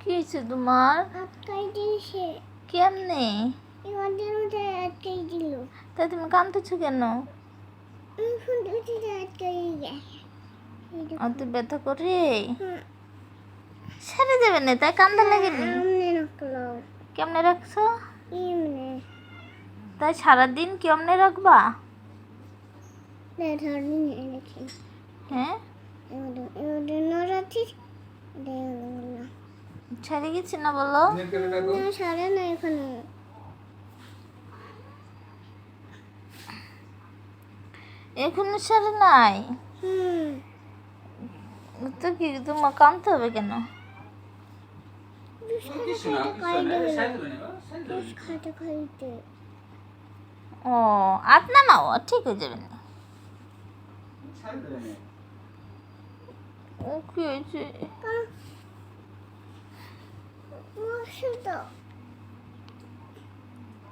কি হয়েছে তোমার? আটকাই দিয়েছে কেমনে? আটকাই দিল তাই তুমি কাঁদতেছো কেন? অত ব্যথা করে। ছেড়ে দেবে না তাই কান্দা আমনে কেমনে রাখছো? তাই সারাদিন কেমনে রাখবা? হ্যাঁ? না ছেড়ে গেছি না বলো? সারে না এখানে। এখনও ছেড়ে নাই? হুম। তো কি তোমার কাঁদতে হবে কেন? ও নামাও ঠিক হয়ে যাবে না। ও কি হয়েছে? মশা তো